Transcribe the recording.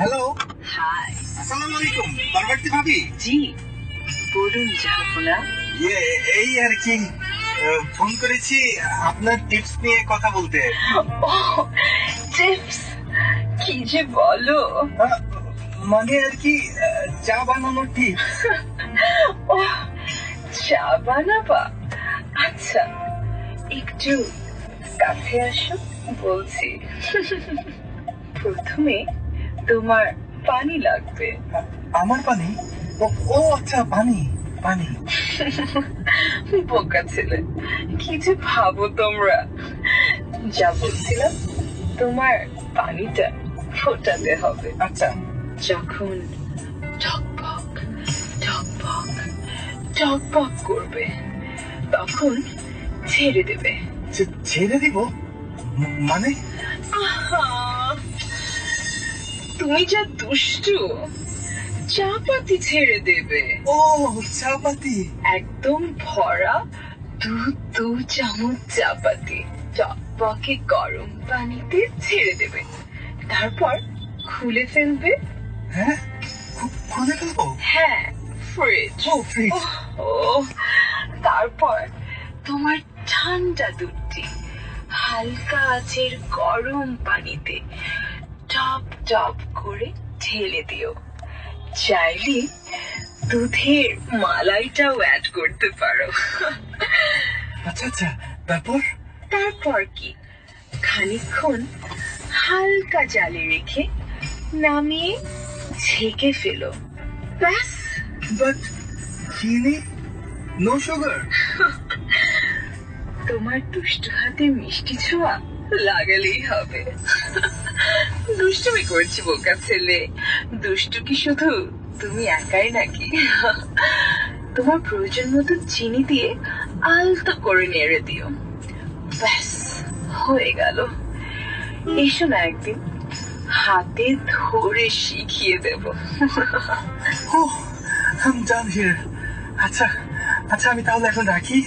Hello hi আসসালামু আলাইকুম পারবর্তী ভাবি? জি বলুন জাহাপনা ইয়ে এই আর কি ফোন করেছি আপনার টিপস নিয়ে কথা বলতে। টিপস কি যে বলো। মানে আর কি চা বানানোর টিপস ও চা বানাবা? আচ্ছা একটু কাছে আসো বলছি। প্রথমে তোমার পানি লাগবে। আমার পানি? ও ও আচ্ছা পানি পানি। বোকা ছেলে কি যে ভাবো তোমরা? যা বলছিলাম তোমার পানিটা ফোটাতে হবে। আচ্ছা। যখন টকবক টকবক টকবক করবে তখন ছেড়ে দেবে। ছেড়ে দিব? মানে? আহা, তুমি যা দুষ্টু চা পাতি ছেড়ে দেবে। ও চা পাতি একদম ভরা দু দু চামচ চা পাতি টকবকে গরম পানিতে ছেড়ে দেবে। তারপর খুলে ফেলবে। হ্যাঁ? খুলে ফেলব? হ্যাঁ ফ্রিজ ও ফ্রিজ ও তারপর তোমার ঠান্ডা দুধটি হালকা আঁচের গরম পানিতে টপ টপ করে ঢেলে দিও। চাইলে দুধের মালাইটাও অ্যাড করতে পারো। আচ্ছা আচ্ছা তারপর? তারপর কি? খানিকক্ষণ হালকা জালে রেখে নামিয়ে ছেঁকে ফেলো। ব্যাস। বাট চিনি নো সুগার তোমার দুষ্টু হাতে মিষ্টি ছোঁয়া। লাগালেই হবে। দুষ্টুমি করছি বোকা ছেলে। দুষ্টু কি শুধু তুমি একাই নাকি? তোমার প্রয়োজন মতো চিনি দিয়ে আলতো করে নেড়ে দিও। ব্যাস, হয়ে গেল। এসো না একদিন, হাতে ধরে শিখিয়ে দেব। আচ্ছা আচ্ছা আমি তাহলে এখন রাখি।